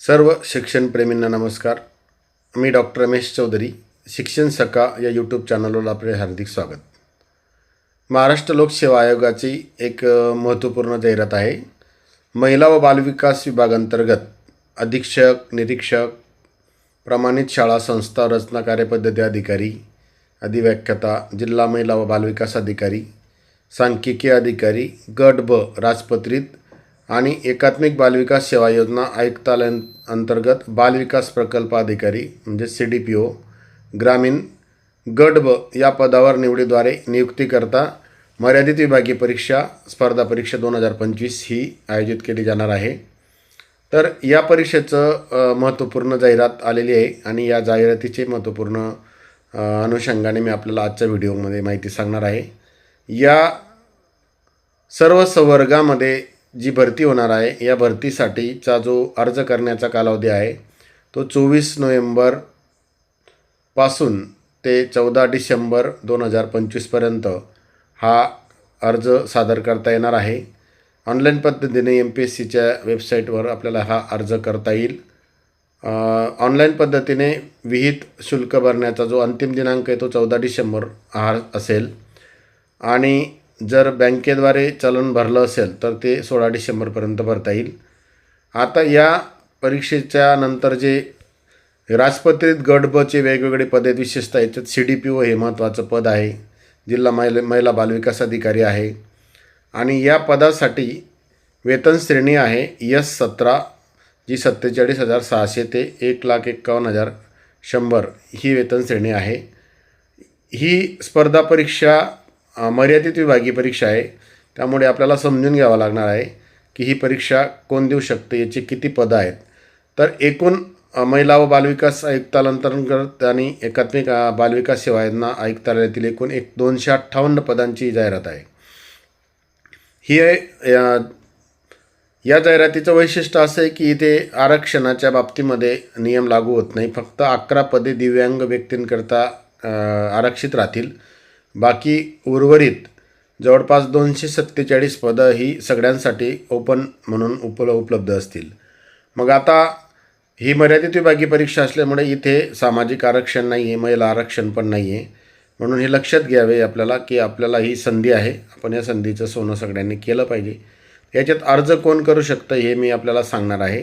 सर्व शिक्षणप्रेमींना नमस्कार. मी डॉक्टर रमेश चौधरी. शिक्षण सका या यूट्यूब चॅनलवर आपले हार्दिक स्वागत. महाराष्ट्र लोकसेवा आयोगाची एक महत्त्वपूर्ण जाहिरात आहे. महिला व बालविकास विभागांतर्गत अधीक्षक निरीक्षक प्रमाणित शाळा संस्था रचना कार्यपद्धती अधिकारी अधिव्याख्याता जिल्हा महिला व बालविकास अधिकारी सांख्यिकी अधिकारी गट ब राजपत्रित आणि एकात्मिक बालविकास सेवा योजना आयुक्तालय अंतर्गत बालविकास प्रकल्प अधिकारी म्हणजे सी डी पी ओ ग्रामीण गट ब या पदावर निवडीद्वारे नियुक्तीकरता मर्यादित विभागीय परीक्षा स्पर्धा परीक्षा दोन हजार पंचवीस ही आयोजित केली जाणार आहे. तर या परीक्षेचं महत्त्वपूर्ण जाहिरात आलेली आहे आणि या जाहिरातीचे महत्त्वपूर्ण अनुषंगाने मी आपल्याला आजच्या व्हिडिओमध्ये माहिती सांगणार आहे. या सर्व संवर्गामध्ये जी भरती होणार आहे या भरतीसाठीचा जो अर्ज करण्याचा कालावधी आहे तो चोवीस नोव्हेंबरपासून ते चौदा डिसेंबर दोन हजार पंचवीसपर्यंत हा अर्ज सादर करता येणार आहे. ऑनलाईन पद्धतीने एम पी एस सीच्या वेबसाईटवर आपल्याला हा अर्ज करता येईल. ऑनलाईन पद्धतीने विहित शुल्क भरण्याचा जो अंतिम दिनांक आहे तो चौदा डिसेंबर हा असेल. आणि जर बँकेद्वारे चलन भरलं असेल तर ते सोळा डिसेंबरपर्यंत भरता येईल. आता या परीक्षेच्या नंतर जे राजपत्रित गट बचे वेगवेगळे पद आहेत विशेषतः याच्यात सी डी पी ओ हे महत्त्वाचं पद आहे जिल्हा महिला महिला बालविकास अधिकारी आहे. आणि या पदासाठी वेतन श्रेणी आहे यस सतरा जी सत्तेचाळीस हजार सहाशे ते एक लाख एक्कावन्न हजार शंभर ही वेतन श्रेणी आहे. ही स्पर्धा परीक्षा मर्यादित विभागीय परीक्षा आहे. त्यामुळे आपल्याला समजून घ्यावं लागणार आहे की ही परीक्षा कोण देऊ शकते याची किती पदं आहेत. तर एकूण महिला व बालविकास आयुक्तालयांतर्गत आणि एकात्मिक बालविकास सेवा यांना आयुक्तालयातील एकूण एक दोनशे अठ्ठावन्न पदांची ही जाहिरात आहे. ही आहे या जाहिरातीचं वैशिष्ट्य असं आहे की इथे आरक्षणाच्या बाबतीमध्ये नियम लागू होत नाही. फक्त अकरा पदे दिव्यांग व्यक्तींकरता आरक्षित राहतील. बाकी उर्वरित जवळपास दोनशे सत्तेचाळीस पदं ही सगळ्यांसाठी ओपन म्हणून उपल उपलब्ध असतील. मग आता ही मर्यादित विभागीय परीक्षा असल्यामुळे इथे सामाजिक आरक्षण नाही आहे महिला आरक्षण पण नाही आहे म्हणून हे लक्षात घ्यावे आपल्याला की आपल्याला ही संधी आहे. आपण या संधीचं सोनं सगळ्यांनी केलं पाहिजे. याच्यात अर्ज कोण करू शकतं हे मी आपल्याला सांगणार आहे.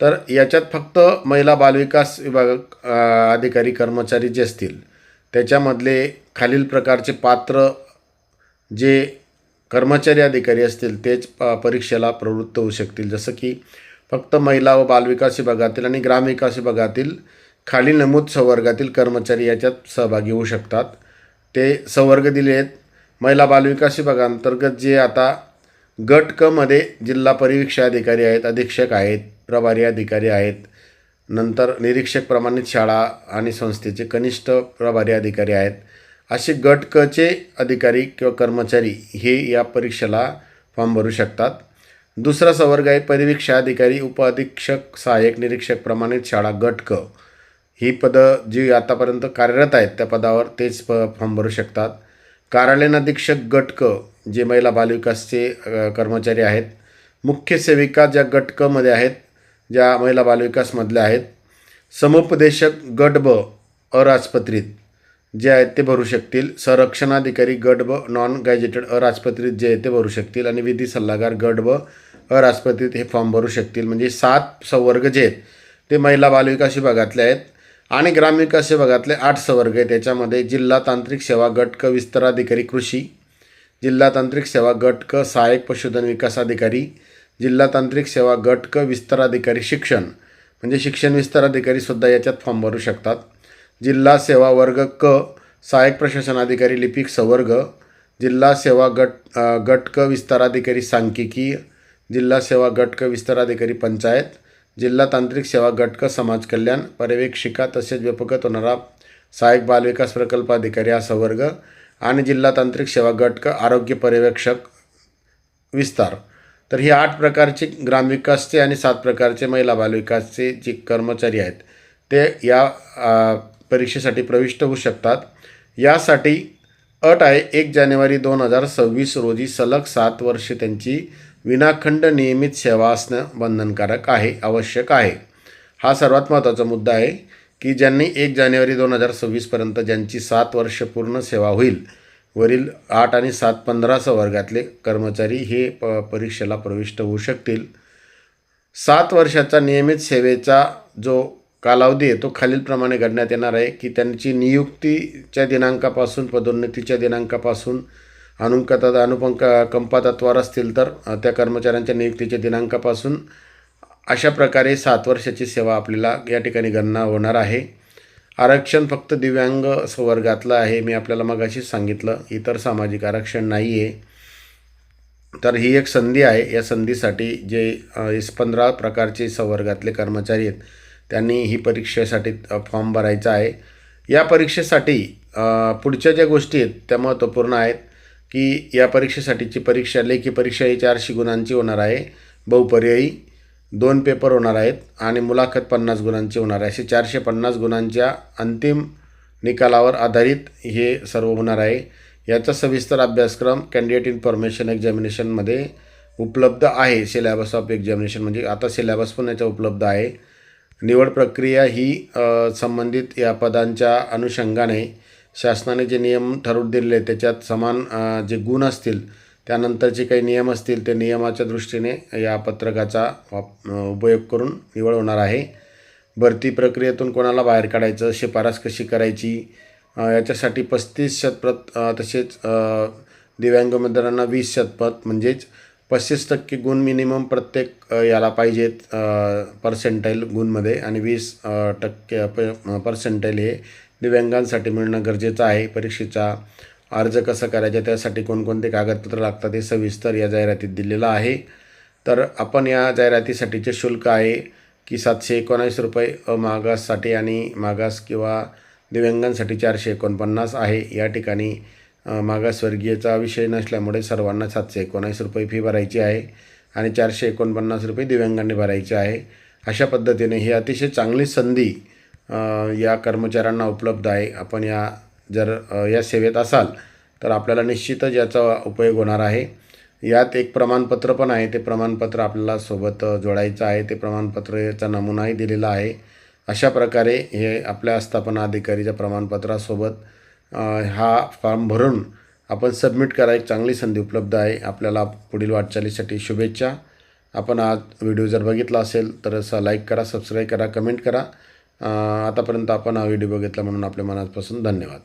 तर याच्यात फक्त महिला बालविकास विभाग अधिकारी कर्मचारी जे असतील त्याच्यामधले खालील प्रकारचे पात्र जे कर्मचारी अधिकारी असतील तेच प परीक्षेला प्रवृत्त होऊ शकतील. जसं की फक्त महिला व बालविकास विभागातील आणि ग्रामविकास विभागातील खालील नमूद संवर्गातील कर्मचारी याच्यात सहभागी होऊ शकतात. ते संवर्ग दिले आहेत. महिला बालविकास विभागांतर्गत जे आता गट कमध्ये जिल्हा परिवीक्षा अधिकारी आहेत अधीक्षक आहेत प्रभारी अधिकारी आहेत नंतर निरीक्षक प्रमाणित शाळा आणि संस्थेचे कनिष्ठ प्रभारी अधिकारी आहेत. असे गट कचे अधिकारी किंवा कर्मचारी हे या परीक्षेला फॉर्म भरू शकतात. दुसरा संवर्ग आहे परिवीक्षा अधिकारी उपअधीक्षक सहाय्यक निरीक्षक प्रमाणित शाळा गट क. ही पदं जी आतापर्यंत कार्यरत आहेत त्या पदावर तेच प फॉर्म भरू शकतात. कार्यालयीन अधीक्षक गट क जे महिला बालविकासचे कर्मचारी आहेत. मुख्य सेविका ज्या गट कमध्ये आहेत ज्या महिला बालविकासमधल्या आहेत. समुपदेशक गट ब अराजपत्रित जे आहेत ते भरू शकतील. संरक्षणाधिकारी गट ब नॉन गॅजेटेड अराजपत्रित जे आहेत ते भरू शकतील. आणि विधी सल्लागार गट ब अराजपत्रित हे फॉर्म भरू शकतील. म्हणजे सात संवर्ग जे आहेत ते महिला बालविकास विभागातले आहेत. आणि ग्रामविकास विभागातले आठ संवर्ग आहेत. त्याच्यामध्ये जिल्हा तांत्रिक सेवा गट क विस्ताराधिकारी कृषी जिल्हा तांत्रिक सेवा गट क सहाय्यक पशुधन विकास अधिकारी जिल्हा तांत्रिक सेवा गट क विस्ताराधिकारी शिक्षण. म्हणजे शिक्षण विस्ताराधिकारीसुद्धा याच्यात फॉर्म भरू शकतात. जिल्हा सेवा वर्ग क सहाय्यक प्रशासन अधिकारी लिपिक संवर्ग. जिल्हा सेवा गट गट क विस्ताराधिकारी सांख्यिकी. जिल्हा सेवा गट क विस्ताराधिकारी पंचायत. जिल्हा तांत्रिक सेवा गट क समाज कल्याण पर्यवेक्षिका तसेच व्यापकत होणारा सहाय्यक बालविकास प्रकल्प अधिकारी हा संवर्ग. आणि जिल्हा तांत्रिक सेवा गट क आरोग्य पर्यवेक्षक विस्तार. तर हे आठ प्रकारचे ग्रामविकासचे आणि सात प्रकारचे महिला बालविकासचे जे कर्मचारी आहेत ते या परीक्षेसाठी प्रविष्ट होऊ शकतात. यासाठी अट आहे एक जानेवारी दोन हजार सव्वीस रोजी सलग सात वर्षे त्यांची विनाखंड नियमित सेवा असणं बंधनकारक आहे आवश्यक आहे. हा सर्वात महत्त्वाचा मुद्दा आहे की ज्यांनी एक जानेवारी दोन हजार सव्वीसपर्यंत ज्यांची सात वर्ष पूर्ण सेवा होईल वरील आठ आणि सात पंधरा वर्गातले कर्मचारी हे प परीक्षेला प्रविष्ट होऊ शकतील. सात वर्षाचा नियमित सेवेचा जो कालावधी आहे तो खालीलप्रमाणे घडण्यात येणार आहे की त्यांची नियुक्तीच्या दिनांकापासून पदोन्नतीच्या दिनांकापासून अनुकतात अनुपंक कंपा तत्वावर असतील तर त्या कर्मचाऱ्यांच्या नियुक्तीच्या दिनांकापासून अशा प्रकारे सात वर्षाची सेवा आपल्याला या ठिकाणी गणना होणार आहे. आरक्षण फक्त दिव्यांग वर्गातलं आहे. मी आपल्याला मगाशीच सांगितलं इतर सामाजिक आरक्षण नाही आहे तर ही एक संधी आहे. या संधीसाठी जे इस पंधरा प्रकारचे संवर्गातले कर्मचारी आहेत त्यांनी ही परीक्षेसाठी फॉर्म भरायचा आहे. या परीक्षेसाठी पुढच्या ज्या गोष्टी आहेत त्या महत्त्वपूर्ण आहेत की या परीक्षेसाठीची परीक्षा लेखी परीक्षा ही चारशे गुणांची होणार आहे. बहुपर्यायी. दोन पेपर होणार आहेत आणि मुलाखत पन्नास गुणांची होणार आहे. असे चारशे पन्नास गुणांच्या अंतिम निकालावर आधारित हे सर्व होणार आहे. याचा सविस्तर अभ्यासक्रम कॅन्डिडेट इन्फॉर्मेशन एक्झामिनेशनमध्ये उपलब्ध आहे. सिलॅबस ऑफ एक्झामिनेशन म्हणजे आता सिलॅबस पण याचा उपलब्ध आहे. निवड प्रक्रिया ही संबंधित या पदांच्या अनुषंगाने शासनाने जे नियम ठरवून दिलेले त्याच्यात समान जे गुण असतील त्यानंतरचे काही नियम असतील ते नियमाच्या दृष्टीने या पत्रकाचा वाप- उपयोग करून निवड होणार आहे. भरती प्रक्रियेतून कोणाला बाहेर काढायचं शिफारस कशी करायची याच्यासाठी पस्तीस शतप्रत तसेच दिव्यांग उमेदवारांना वीस शतपथ म्हणजेच पस्तीस टक्के गुण मिनिमम प्रत्येक याला पाहिजेत पर्सेंटाईल गुणमध्ये आणि वीस टक्के प पर्सेंटाईल हे दिव्यांगांसाठी मिळणं गरजेचं आहे. परीक्षेचा अर्ज कसा करायचा त्यासाठी कोणकोणते कागदपत्र लागतात हे सविस्तर या जाहिरातीत दिलेलं आहे. तर आपण या जाहिरातीसाठीचे शुल्क आहे की सातशे एकोणावीस रुपये अमागाससाठी मागाससाठी आणि मागास किंवा दिव्यांगांसाठी चारशे एकोणपन्नास आहे. या ठिकाणी मागासवर्गीयचा विषय नसल्यामुळे सर्वांना सातशे एकोणावीस रुपये फी भरायची आहे आणि चारशे एकोणपन्नास रुपये दिव्यांगांनी भरायचे आहे. अशा पद्धतीने ही अतिशय चांगली संधी या कर्मचाऱ्यांना उपलब्ध आहे. आपण या जर या सेवेत असाल तर आपल्याला निश्चितच याचा उपयोग होणार आहे. यात एक प्रमाणपत्र पण आहे. ते प्रमाणपत्र आपल्याला सोबत जोडायचं आहे. ते प्रमाणपत्राचा नमुनाही दिलेला आहे. अशा प्रकारे हे आपल्या आस्थापना अधिकारीच्या प्रमाणपत्रासोबत हा फॉर्म भरून आपण सबमिट करा. एक चांगली संधी उपलब्ध आहे. आपल्याला पुढील वाटचालीसाठी शुभेच्छा. आपण आज व्हिडिओ जर बघितला असेल तर असा लाईक करा सबस्क्राईब करा कमेंट करा. आतापर्यंत आपण हा व्हिडिओ बघितला म्हणून आपल्या मनापासून धन्यवाद.